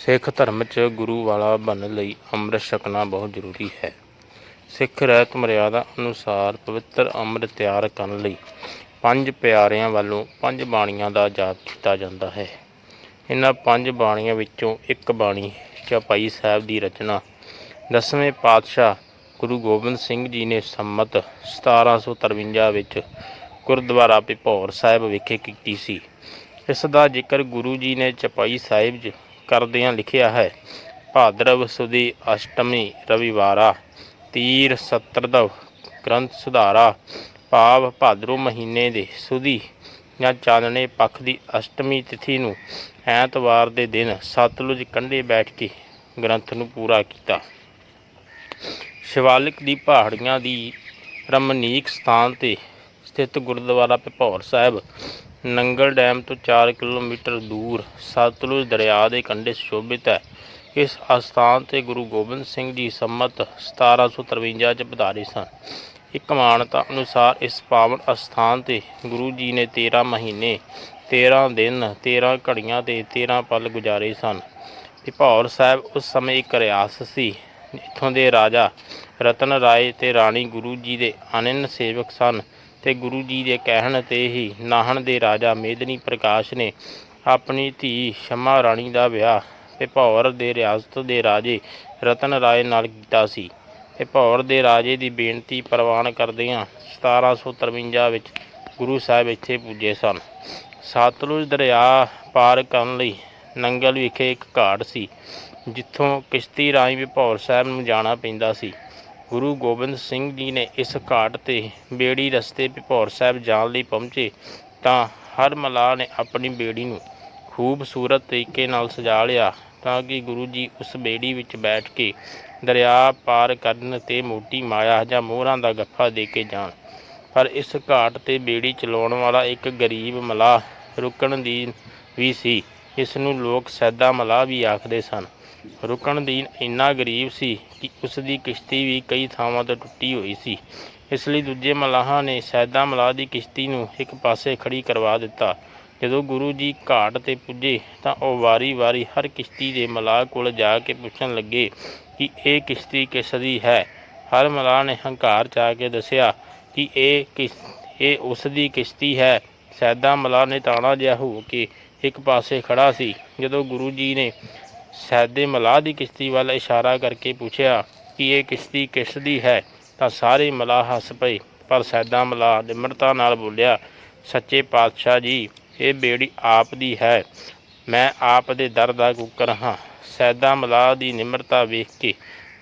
ਸਿੱਖ ਧਰਮ 'ਚ ਗੁਰੂ ਵਾਲਾ ਬਣਨ ਲਈ ਅੰਮ੍ਰਿਤ ਛਕਣਾ ਬਹੁਤ ਜ਼ਰੂਰੀ ਹੈ। ਸਿੱਖ ਰਹਿਤ ਮਰਿਆਦਾ ਅਨੁਸਾਰ ਪਵਿੱਤਰ ਅੰਮ੍ਰਿਤ ਤਿਆਰ ਕਰਨ ਲਈ ਪੰਜ ਪਿਆਰਿਆਂ ਵੱਲੋਂ ਪੰਜ ਬਾਣੀਆਂ ਦਾ ਜਾਪ ਕੀਤਾ ਜਾਂਦਾ ਹੈ। ਇਹਨਾਂ ਪੰਜ ਬਾਣੀਆਂ ਵਿੱਚੋਂ ਇੱਕ ਬਾਣੀ ਚਪਾਈ ਸਾਹਿਬ ਦੀ ਰਚਨਾ। ਦਸਵੇਂ ਪਾਤਸ਼ਾਹ ਗੁਰੂ ਗੋਬਿੰਦ ਸਿੰਘ ਜੀ ਨੇ ਸੰਮਤ 1753 ਵਿੱਚ ਗੁਰਦੁਆਰਾ ਪਿਪੌਰ ਸਾਹਿਬ ਵਿਖੇ ਕੀਤੀ ਸੀ। ਇਸ ਦਾ ਜ਼ਿਕਰ ਗੁਰੂ ਜੀ ਨੇ ਚਪਾਈ ਸਾਹਿਬ 'ਚ ਕਰਦਿਆਂ ਲਿਖਿਆ ਹੈ, ਭਾਦਰਵ ਸੁਦੀ ਅਸ਼ਟਮੀ ਰਵਿਵਾਰਾ, ਤੀਰ ਸਤਰਦਵ ਗ੍ਰੰਥ ਸੁਧਾਰਾ ਭਾਵ ਭਾਦਰੋ ਮਹੀਨੇ ਦੇ ਸੁਦੀ ਜਾਂ ਚਾਨਣੇ ਪੱਖ ਦੀ ਅਸ਼ਟਮੀ ਤਿਥੀ ਨੂੰ ਐਤਵਾਰ ਦੇ ਦਿਨ ਸਤਲੁਜ ਕੰਢੇ ਬੈਠ ਕੇ ਗ੍ਰੰਥ ਨੂੰ ਪੂਰਾ ਕੀਤਾ। ਸ਼ਿਵਾਲਿਕ ਦੀ ਪਹਾੜੀਆਂ ਦੀ ਰਮਣੀਕ ਸਥਾਨ ਤੇ ਸਥਿਤ ਗੁਰਦੁਆਰਾ ਪਿਪੌਰ ਸਾਹਿਬ ਨੰਗਲ ਡੈਮ ਤੋਂ 4 ਕਿਲੋਮੀਟਰ ਦੂਰ ਸਤਲੁਜ ਦਰਿਆ ਦੇ ਕੰਢੇ ਸ਼ੋਭਿਤ ਹੈ। ਇਸ ਅਸਥਾਨ ਤੇ ਗੁਰੂ ਗੋਬਿੰਦ ਸਿੰਘ ਜੀ ਸੰਮਤ 1753 ਚ ਪਧਾਰੇ ਸਨ। ਇੱਕ ਮਾਨਤਾ ਅਨੁਸਾਰ ਇਸ ਪਾਵਨ ਅਸਥਾਨ ਤੇ ਗੁਰੂ ਜੀ ਨੇ 13 ਮਹੀਨੇ 13 ਦਿਨ 13 ਘੜੀਆਂ ਤੇ 13 ਪਲ ਗੁਜ਼ਾਰੇ ਸਨ। ਪਿਪੌਰ ਸਾਹਿਬ ਉਸ ਸਮੇਂ ਇੱਕ ਰਿਆਸਤ ਸੀ ਇੱਥੋਂ ਦੇ ਰਾਜਾ ਰਤਨ ਰਾਏ ਤੇ ਰਾਣੀ ਗੁਰੂ ਜੀ ਦੇ ਅਨੰਨ ਸੇਵਕ ਸਨ ਤੇ ਗੁਰੂ ਜੀ ਦੇ ਕਹਿਣ ਤੇ ਹੀ ਨਾਹਣ ਦੇ ਰਾਜਾ ਮੇਦਨੀ ਪ੍ਰਕਾਸ਼ ਨੇ ਆਪਣੀ ਧੀ ਸ਼ਮਾ ਰਾਣੀ ਦਾ ਵਿਆਹ ਭਿਪੌਰ ਦੇ ਰਿਆਸਤ ਦੇ ਰਾਜੇ ਰਤਨ ਰਾਏ ਨਾਲ ਕੀਤਾ ਸੀ ਭਿਪੌਰ ਦੇ ਰਾਜੇ ਦੀ ਬੇਨਤੀ ਪ੍ਰਵਾਨ ਕਰਦਿਆਂ 1753 ਵਿੱਚ ਗੁਰੂ ਸਾਹਿਬ ਇੱਥੇ ਪੁੱਜੇ ਸਨ। ਸਤਲੁਜ ਦਰਿਆ ਪਾਰ ਕਰਨ ਲਈ ਨੰਗਲ ਵਿਖੇ ਇੱਕ ਘਾਟ ਸੀ। ਜਿੱਥੋਂ ਕਿਸ਼ਤੀ ਰਾਹੀਂ ਵਿਭੌਰ ਸਾਹਿਬ ਨੂੰ ਜਾਣਾ ਪੈਂਦਾ ਸੀ। ਗੁਰੂ ਗੋਬਿੰਦ ਸਿੰਘ ਜੀ ਨੇ ਇਸ ਘਾਟ ਤੇ ਬੇੜੀ ਰਸਤੇ ਵਿਭੌਰ ਸਾਹਿਬ ਜਾਣ ਲਈ ਪਹੁੰਚੇ ਤਾਂ ਹਰ ਮਲਾਹ ਨੇ ਆਪਣੀ ਬੇੜੀ ਨੂੰ ਖੂਬਸੂਰਤ ਤਰੀਕੇ ਨਾਲ ਸਜਾ ਲਿਆ ਤਾਂ ਕਿ ਗੁਰੂ ਜੀ ਉਸ ਬੇੜੀ ਵਿੱਚ ਬੈਠ ਕੇ ਦਰਿਆ ਪਾਰ ਕਰਨ ਤੇ ਮੋਟੀ ਮਾਇਆ ਜਾਂ ਮੋਹਰਾਂ ਦਾ ਗੱਫਾ ਦੇ ਕੇ ਜਾਣ। ਪਰ ਇਸ ਘਾਟ ਤੇ ਬੇੜੀ ਚਲਾਉਣ ਵਾਲਾ ਇੱਕ ਗਰੀਬ ਮਲਾਹ ਰੁਕਣ ਦੀ ਵੀ ਸੀ। ਇਸ ਨੂੰ ਲੋਕ ਸੈਦਾ ਮਲਾਹ ਵੀ ਆਖਦੇ ਸਨ। ਰੁਕਣ ਦੀ ਇੰਨਾ ਗਰੀਬ ਸੀ ਕਿ ਉਸ ਦੀ ਕਿਸ਼ਤੀ ਵੀ ਕਈ ਥਾਵਾਂ ਤੋਂ ਟੁੱਟੀ ਹੋਈ ਸੀ। ਇਸ ਲਈ ਦੂਜੇ ਮਲਾਹਾਂ ਨੇ ਸੈਦਾ ਮਲਾਹ ਦੀ ਕਿਸ਼ਤੀ ਨੂੰ ਇੱਕ ਪਾਸੇ ਖੜੀ ਕਰਵਾ ਦਿੱਤਾ। ਜਦੋਂ ਗੁਰੂ ਜੀ ਘਾਟ ਤੇ ਪੁੱਜੇ ਤਾਂ ਉਹ ਵਾਰੀ-ਵਾਰੀ ਹਰ ਕਿਸ਼ਤੀ ਦੇ ਮਲਾਹ ਕੋਲ ਜਾ ਕੇ ਪੁੱਛਣ ਲੱਗੇ ਕਿ ਇਹ ਕਿਸ਼ਤੀ ਕਿਸ ਦੀ ਹੈ? ਹਰ ਮਲਾਹ ਨੇ ਹੰਕਾਰ ਚ ਆ ਕੇ ਦੱਸਿਆ ਕਿ ਇਹ ਕਿਸ, ਇਹ ਉਸ ਦੀ ਕਿਸ਼ਤੀ ਹੈ। ਸੈਦਾ ਮਲਾਹ ਨੇ ਤਾਣਾ ਜਿਹਾ ਹੋ ਕੇ ਇੱਕ ਪਾਸੇ ਖੜਾ ਸੀ। ਜਦੋਂ ਗੁਰੂ ਜੀ ਨੇ ਸੈਦੇ ਮਲਾਹ ਦੀ ਕਿਸ਼ਤੀ ਵੱਲ ਇਸ਼ਾਰਾ ਕਰਕੇ ਪੁੱਛਿਆ ਕਿ ਇਹ ਕਿਸ਼ਤੀ ਕਿਸ ਦੀ ਹੈ, ਤਾਂ ਸਾਰੇ ਮਲਾਹ ਹੱਸ ਪਏ, ਪਰ ਸੈਦਾ ਮਲਾਹ ਨਿਮਰਤਾ ਨਾਲ ਬੋਲਿਆ, ਸੱਚੇ ਪਾਤਸ਼ਾਹ ਜੀ, ਇਹ ਬੇੜੀ ਆਪ ਦੀ ਹੈ, ਮੈਂ ਆਪ ਦੇ ਦਰ ਦਾ ਕੁੱਕਰ ਹਾਂ। ਸੈਦਾ ਮਲਾਹ ਦੀ ਨਿਮਰਤਾ ਵੇਖ ਕੇ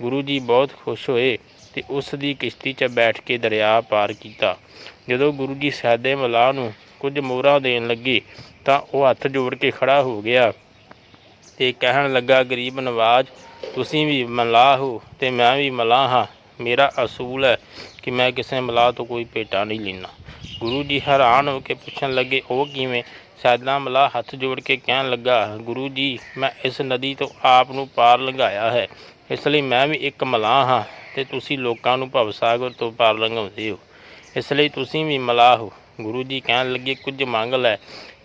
ਗੁਰੂ ਜੀ ਬਹੁਤ ਖੁਸ਼ ਹੋਏ ਤੇ ਉਸ ਦੀ ਕਿਸ਼ਤੀ 'ਚ ਬੈਠ ਕੇ ਦਰਿਆ ਪਾਰ ਕੀਤਾ। ਜਦੋਂ ਗੁਰੂ ਜੀ ਸੈਦੇ ਮਲਾਹ ਨੂੰ ਕੁਝ ਮੋਹਰਾਂ ਦੇਣ ਲੱਗੇ, ਤਾਂ ਉਹ ਹੱਥ ਜੋੜ ਕੇ ਖੜਾ ਹੋ ਗਿਆ। ਤੇ ਕਹਿਣ ਲੱਗਾ, ਗਰੀਬ ਨਵਾਜ, ਤੁਸੀਂ ਵੀ ਮਲਾਹ ਹੋ ਤੇ ਮੈਂ ਵੀ ਮਲਾਹ ਹਾਂ। ਮੇਰਾ ਅਸੂਲ ਹੈ ਕਿ ਮੈਂ ਕਿਸੇ ਮਲਾਹ ਤੋਂ ਕੋਈ ਭੇਟਾ ਨਹੀਂ ਲੈਣਾ ਗੁਰੂ ਜੀ ਹੈਰਾਨ ਹੋ ਕੇ ਪੁੱਛਣ ਲੱਗੇ, ਉਹ ਕਿਵੇਂ? ਸੈਦਾ ਮਲਾਹ ਹੱਥ ਜੋੜ ਕੇ ਕਹਿਣ ਲੱਗਾ, ਗੁਰੂ ਜੀ, ਮੈਂ ਇਸ ਨਦੀ ਤੋਂ ਆਪ ਨੂੰ ਪਾਰ ਲੰਘਾਇਆ ਹੈ। ਇਸ ਲਈ ਮੈਂ ਵੀ ਇੱਕ ਮਲਾਹ ਹਾਂ ਤੇ ਤੁਸੀਂ ਲੋਕਾਂ ਨੂੰ ਭਵ ਸਾਗਰ ਤੋਂ ਪਾਰ ਲੰਘਾਉਂਦੇ ਹੋ। ਇਸ ਲਈ ਤੁਸੀਂ ਵੀ ਮਲਾਹ ਹੋ। ਗੁਰੂ ਜੀ ਕਹਿਣ ਲੱਗੇ, ਕੁਝ ਮੰਗ ਲੈ।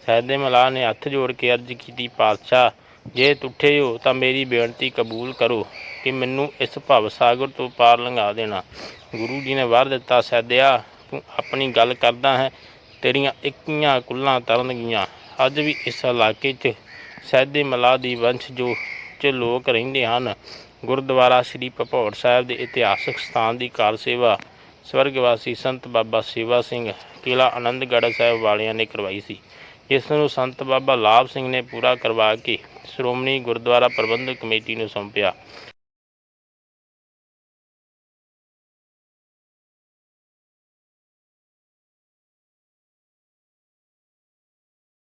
ਸੈਦੇ ਮਲਾਹ ਨੇ ਹੱਥ ਜੋੜ ਕੇ ਅਰਜ਼ ਕੀਤੀ, ਪਾਤਸ਼ਾਹ ਜੇ ਤੁਠੇ ਹੋ ਤਾਂ ਮੇਰੀ ਬੇਨਤੀ ਕਬੂਲ ਕਰੋ ਕਿ ਮੈਨੂੰ ਇਸ ਭਵ ਸਾਗਰ ਤੋਂ ਪਾਰ ਲੰਘਾ ਦੇਣਾ। ਗੁਰੂ ਜੀ ਨੇ ਵਾਰ ਦਿੱਤਾ, ਸੈਦਿਆ, ਤੂੰ ਆਪਣੀ ਗੱਲ ਕਰਦਾ ਹੈ, ਤੇਰੀਆਂ ਇੱਕੀਆਂ ਕੁੱਲਾਂ ਤਰਨਗੀਆਂ ਅੱਜ ਵੀ ਇਸ ਇਲਾਕੇ 'ਚ ਸੈਦੇ ਮਲਾਹ ਦੀ ਵੰਸ਼ ਜੋ 'ਚ ਲੋਕ ਰਹਿੰਦੇ ਹਨ, ਗੁਰਦੁਆਰਾ ਸ੍ਰੀ ਭਪੌੜ ਸਾਹਿਬ ਦੇ ਇਤਿਹਾਸਕ ਸਥਾਨ ਦੀ ਕਾਰ ਸੇਵਾ, ਸਵਰਗਵਾਸੀ ਸੰਤ ਬਾਬਾ ਸੇਵਾ ਸਿੰਘ ਕਿਲਾ ਆਨੰਦਗੜ੍ਹ ਸਾਹਿਬ ਵਾਲਿਆਂ ਨੇ ਕਰਵਾਈ ਸੀ। ਇਸ ਨੂੰ ਸੰਤ ਬਾਬਾ ਲਾਭ ਸਿੰਘ ਨੇ ਪੂਰਾ ਕਰਵਾ ਕੇ ਸ਼੍ਰੋਮਣੀ ਗੁਰਦੁਆਰਾ ਪ੍ਰਬੰਧਕ ਕਮੇਟੀ ਨੂੰ ਸੌਂਪਿਆ।